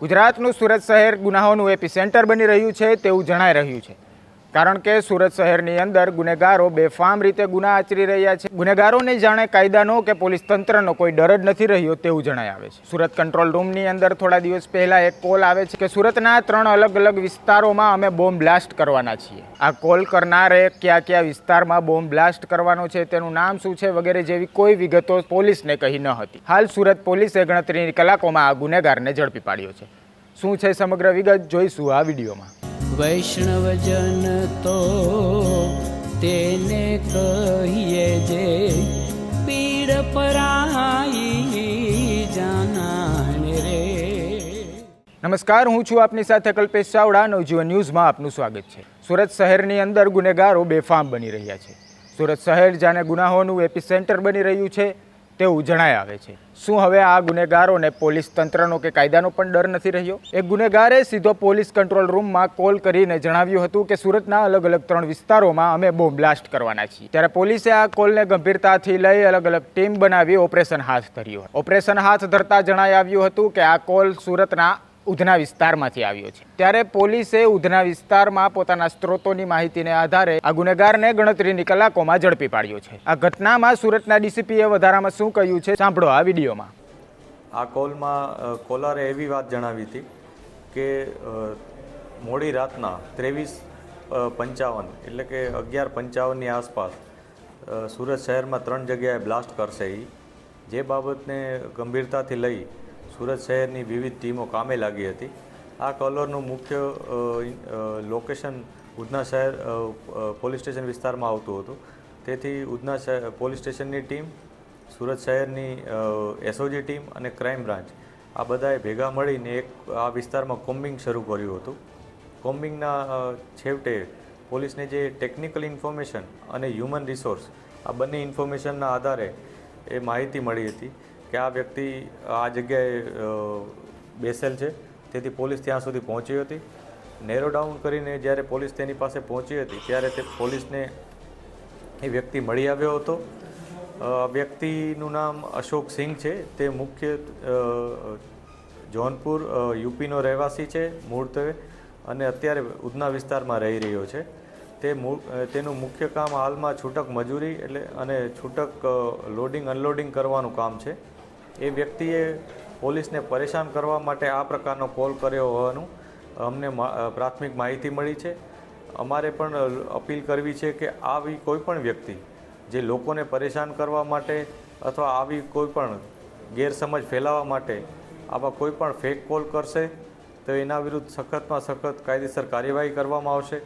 ગુજરાતનું સુરત શહેર ગુનાહોનું AP centre બની રહ્યું છે તેવું જણાઈ રહ્યું છે. કારણ કે સુરત શહેરની અંદર ગુનેગારો બેફામ રીતે ગુના આચરી રહ્યા છે. ગુનેગારોને જાણે કાયદાનો કે પોલીસ તંત્રનો કોઈ ડર જ નથી રહ્યો તેવું જણાઈ આવે છે. સુરત કંટ્રોલ રૂમની અંદર થોડા દિવસ પહેલા એક કોલ આવે છે કે સુરતના ત્રણ અલગ અલગ વિસ્તારોમાં અમે બોમ્બ બ્લાસ્ટ કરવાના છીએ. આ કોલ કરનારે કયા કયા વિસ્તારમાં બોમ્બ બ્લાસ્ટ કરવાનો છે, તેનું નામ શું છે વગેરે જેવી કોઈ વિગતો પોલીસને કહી ન હતી. હાલ સુરત પોલીસે ગણતરીની કલાકોમાં આ ગુનેગારને ઝડપી પાડ્યો છે. શું છે સમગ્ર વિગત, જોઈશું આ વિડીયોમાં. વૈષ્ણવજન તો તેને કહીએ જે પીડ પરાઈ જાનાને રે. નમસ્કાર, હું છું આપની સાથે કલ્પેશ ચાવડા. નવજીવન ન્યૂઝમાં આપનું સ્વાગત છે. સુરત શહેરની અંદર ગુનેગારો બેફામ બની રહ્યા છે. સુરત શહેર જાણે ગુનાહોનું એપી સેન્ટર બની રહ્યું છે. તેવું જણાય આવે છે. શું હવે આ ગુનેગારોને પોલીસ તંત્રનો કે કાયદાનો પણ ડર નથી રહ્યો? એક ગુનેગારે સીધો પોલીસ કંટ્રોલ રૂમમાં કોલ કરીને જણાવ્યું હતું કે સુરતના અલગ અલગ ત્રણ વિસ્તારોમાં અમે બોમ્બ બ્લાસ્ટ કરવાના છીએ. ત્યારે પોલીસે આ કોલને ગંભીરતાથી લઈ અલગ અલગ ટીમ બનાવી ઓપરેશન હાથ ધર્યું ઓપરેશન હાથ ધરતા જણાઈ આવ્યું હતું કે આ કોલ સુરતના ઉધના વિસ્તારમાંથી આવ્યો છે. ત્યારે પોલીસે ઉધના વિસ્તારમાં પોતાના સ્ત્રોતોની માહિતીને આધારે આ ગુનેગારને ગણતરીની કલાકોમાં ઝડપી પાડ્યો છે. આ ઘટનામાં સુરતના ડીસીપીએ વધારામાં શું કહ્યું છે, સાંભળો આ વિડીયોમાં. આ કોલમાં કોલરે એવી વાત જણાવી હતી કે મોડી રાતના ત્રેવીસ પંચાવન એટલે કે અગિયાર પંચાવનની આસપાસ સુરત શહેરમાં ત્રણ જગ્યાએ બ્લાસ્ટ કરશે એ જે બાબતને ગંભીરતાથી લઈ સુરત શહેરની વિવિધ ટીમો કામે લાગી હતી. આ કલરનું મુખ્ય લોકેશન ઉધના શહેર પોલીસ સ્ટેશન વિસ્તારમાં આવતું હતું. તેથી ઉધના શહેર, પોલીસ સ્ટેશનની ટીમ, સુરત શહેરની એસઓજી ટીમ અને ક્રાઇમ બ્રાન્ચ આ બધાએ ભેગા મળીને એક, આ વિસ્તારમાં કોમ્બિંગ શરૂ કર્યું હતું. કોમ્બિંગના છેવટે પોલીસને જે ટેકનિકલ ઇન્ફોર્મેશન અને હ્યુમન રિસોર્સ આ બંને ઇન્ફોર્મેશનના આધારે એ માહિતી મળી હતી. કે આ વ્યક્તિ આ જગ્યાએ બેસેલ છે. તેથી પોલીસ ત્યાં સુધી પહોંચી હતી. નેરો ડાઉન કરીને જ્યારે પોલીસ તેની પાસે પહોંચી હતી, ત્યારે તે પોલીસને એ વ્યક્તિ મળી આવ્યો હતો. વ્યક્તિનું નામ અશોક સિંઘ છે. તે મુખ્ય જોનપુર યુપીનો રહેવાસી છે મૂળત્વે અને અત્યારે ઉધના વિસ્તારમાં રહી રહ્યો છે. તે તેનું મુખ્ય કામ હાલમાં છૂટક મજૂરી એટલે અને છૂટક લોડિંગ, અનલોડિંગ કરવાનું કામ છે. એ વ્યક્તિએ પોલીસને પરેશાન કરવા માટે આ પ્રકારનો કોલ કર્યો હોવાનું અમને પ્રાથમિક માહિતી મળી છે. અમારે પણ અપીલ કરવી છે કે આવી કોઈપણ વ્યક્તિ જે લોકોને પરેશાન કરવા માટે અથવા આવી કોઈ પણ ગેરસમજ ફેલાવવા માટે આવા કોઈ પણ ફેક કોલ કરશે, તો એના વિરુદ્ધ સખતમાં સખત કાયદેસર કાર્યવાહી કરવામાં આવશે.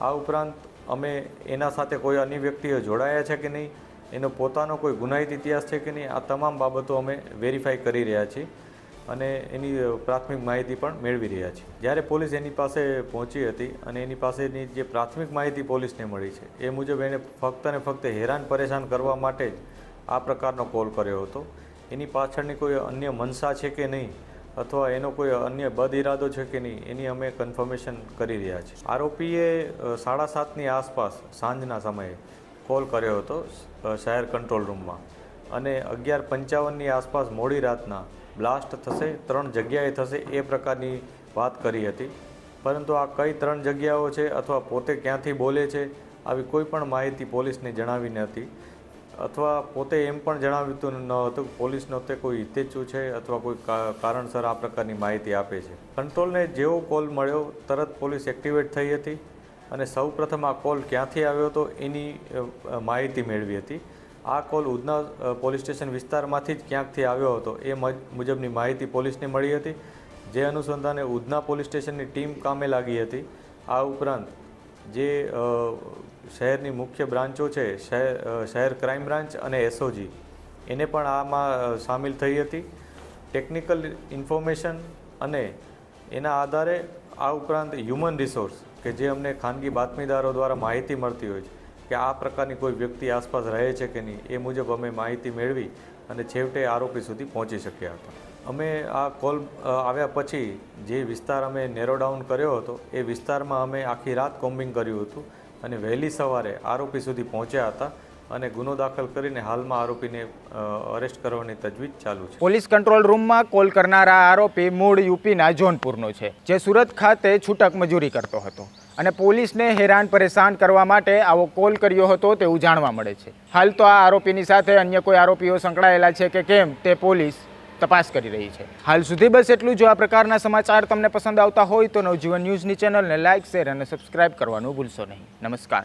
આ ઉપરાંત અમે એના સાથે કોઈ અન્ય વ્યક્તિઓ જોડાયા છે કે નહીં એનો પોતાનો કોઈ ગુનાહિત ઇતિહાસ છે કે નહીં, આ તમામ બાબતો અમે વેરીફાઈ કરી રહ્યા છીએ અને એની પ્રાથમિક માહિતી પણ મેળવી રહ્યા છીએ. જ્યારે પોલીસ એની પાસે પહોંચી હતી અને એની પાસેની જે પ્રાથમિક માહિતી પોલીસને મળી છે, એ મુજબ એણે ફક્ત અને ફક્ત હેરાન પરેશાન કરવા માટે જ આ પ્રકારનો કોલ કર્યો હતો. એની પાછળની કોઈ અન્ય મનસા છે કે નહીં અથવા એનો કોઈ અન્ય બદ ઇરાદો છે કે નહીં, એની અમે કન્ફર્મેશન કરી રહ્યા છીએ. આરોપીએ સાડા સાતની આસપાસ સાંજના સમયે કોલ કર્યો હતો શહેર કંટ્રોલ રૂમમાં. અને અગિયાર પંચાવનની આસપાસ મોડી રાતના બ્લાસ્ટ થશે, ત્રણ જગ્યાએ થશે એ પ્રકારની વાત કરી હતી. પરંતુ આ કઈ ત્રણ જગ્યાઓ છે અથવા પોતે ક્યાંથી બોલે છે, આવી કોઈ પણ માહિતી પોલીસને જણાવી નથી અથવા પોતે એમ પણ જણાવ્યું ન હતું પોલીસનો તે કોઈ હિતેચ્છુ છે અથવા કોઈ કારણસર આ પ્રકારની માહિતી આપે છે. કંટ્રોલને જેવો કોલ મળ્યો, તરત પોલીસ એક્ટિવેટ થઈ હતી. અને સૌપ્રથમ આ કોલ ક્યાંથી આવ્યો હતો એની માહિતી મેળવી હતી. આ કોલ ઉધના પોલીસ સ્ટેશન વિસ્તારમાંથી જ ક્યાંકથી આવ્યો હતો એ મુજબની માહિતી પોલીસને મળી હતી. જે અનુસંધાને ઉધના પોલીસ સ્ટેશનની ટીમ કામે લાગી હતી. આ ઉપરાંત જે શહેરની મુખ્ય બ્રાન્ચો છે શહેર શહેર ક્રાઇમ બ્રાન્ચ અને એસઓજી, એને પણ આમાં સામેલ થઈ હતી. ટેકનિકલ ઇન્ફોર્મેશન અને એના આધારે આ ઉપરાંત હ્યુમન રિસોર્સ કે જે અમને ખાનગી બાતમીદારો દ્વારા માહિતી મળતી હોય છે, કે આ પ્રકારની કોઈ વ્યક્તિ આસપાસ રહે છે કે નહીં, એ મુજબ અમે માહિતી મેળવી અને છેવટે આરોપી સુધી પહોંચી શક્યા હતા. અમે આ કોલ આવ્યા પછી જે વિસ્તાર અમે નેરો ડાઉન કર્યો હતો, એ વિસ્તારમાં અમે આખી રાત કોમ્બિંગ કર્યું હતું અને વહેલી સવારે આરોપી સુધી પહોંચ્યા હતા અને ગુનો દાખલ કરીને હાલમાં આરોપીને અરેસ્ટ કરવાની તજવીજ ચાલુ છે. પોલીસ કંટ્રોલ રૂમમાં કોલ કરનારા આરોપી મૂળ યુપીના જોનપુરનો છે, જે સુરત ખાતે છૂટક મજૂરી કરતો હતો અને પોલીસને હેરાન પરેશાન કરવા માટે આવો કોલ કર્યો હતો તેવું જાણવા મળે છે. હાલ તો આ આરોપીની સાથે અન્ય કોઈ આરોપીઓ સંકળાયેલા છે કે કેમ તે પોલીસ તપાસ કરી રહી છે. હાલ સુધી બસ એટલું જો. આ પ્રકારના સમાચાર તમને પસંદ આવતા હોય તો નવજીવન ન્યૂઝની ચેનલને લાઇક શેર અને સબસ્ક્રાઇબ કરવાનું ભૂલશો નહીં. નમસ્કાર.